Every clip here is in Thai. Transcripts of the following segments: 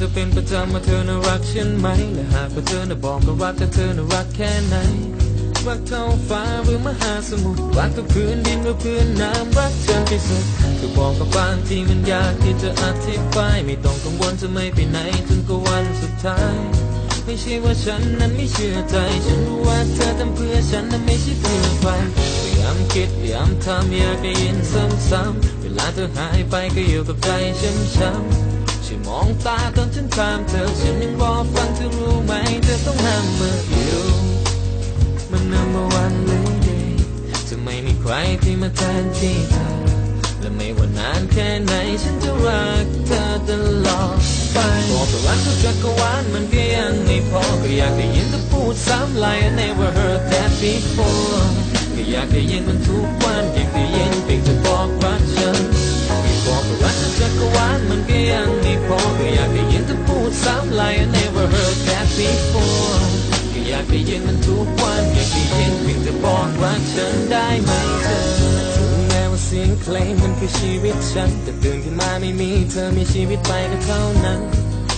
เธอเป็นประจำว่าเธอน่ารักฉันไหม และหากว่าเธอน่ะบอกก็รักแต่เธอน่ารักแค่ไหน รักเท่าฟ้าหรือมหาสมุทร รักกับพื้นดินหรือพื้นน้ำ รักฉันที่สุดก็บอกกับบางที่มันยากที่จะอธิบาย ไม่ต้องกังวลจะไม่ไปไหนจนกว่าวันสุดท้าย ไม่ใช่ว่าฉันนั้นไม่เชื่อใจ ฉันรู้ว่าเธอทำเพื่อฉันนั้นไม่ใช่เพื่อใครพยายามคิดพยายามทำอยากได้ยินซ้ำๆเวลาเธอหายไปก็อยู่กับใจช้ำๆ ช่มองตาตอนฉันถามเธอฉันยังรอฟังเธอรู้ไหมเธอต้องห้ามเมื่ออยู่มัน number one lady จะไม่มีใครที่มาแทนที่เธอและไม่ว่านานแค่ไหนฉันจะรักเธอตลอดไปบอกแต่รักทุกจักรวาลมันก็ยังไม่พอก็อยากได้ยินเธอพูดซ้ำ like I never heard that before ก็อยากได้ยินมันทุกวัน ยินเธอพูดซ้ำ like I never heard that before ก็อยากได้ยินมันทุกวันอยากได้ยินเพียงแต่บอกรักฉันได้ไหมเธอถึงแม้ว่าเสียงเพลงมันคือชีวิตฉัน แต่ตื่นขึ้นมาไม่มีเธอมีชีวิตไปก็เท่านั้น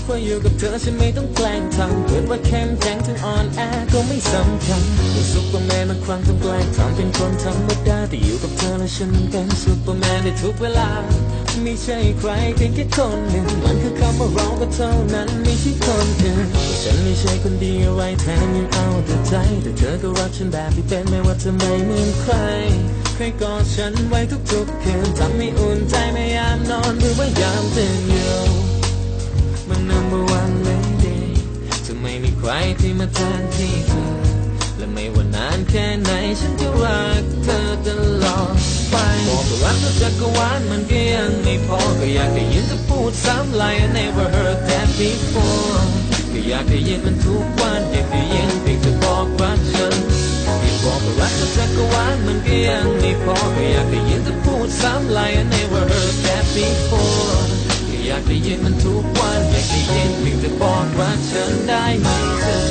ว่าอยู่กับเธอฉันไม่ต้องแกล้งทำเกิดว่าเข้มแข็งถึงอ่อนแอก็ไม่สำคัญเป็นซุปเปอร์แมนบางครั้งต้องแกล้งทำเป็นคนธรรมดาแต่อยู่กับเธอแล้วฉันเป็นซุปเปอร์แมนในทุกเวลา ไม่ใช่ใครเพียงแค่คนหนึ่ง มันคือคำว่าเราก็เท่านั้นไม่ใช่คนอื่นฉันไม่ใช่คนดีอะไรแทนยังเอาแต่ใจ แต่เธอก็รักฉันแบบที่เป็นไม่ว่าจะไม่เหมือนใครเคยกอดฉันไว้ทุกๆคืนทำให้อุ่นใจไม่ยามนอนหรือว่ายามตื่นอยู่มัน number one lady จะไม่มีใครที่มาแทนที่เธอและไม่ว่านานแค่ไหนฉันจะรักเธอตลอด ไปบอกรักเธอจักรวาลมันก็ยังไม่พอ ก็อยากได้ยินเธอพูดซ้ำ like I never heard that before ก็อยากได้ยินมันทุกวันอยากได้ยินเพียงเธอบอกรักฉันที่บอกรักเธอจักรวาลมันก็ยังไม่พอ ก็อยากได้ยินเธอพูดซ้ำ like I never heard that before ก็อยากได้ยินมันทุกวันอยากได้ยินเพียงแต่บอกรักฉันได้ไหมเธอ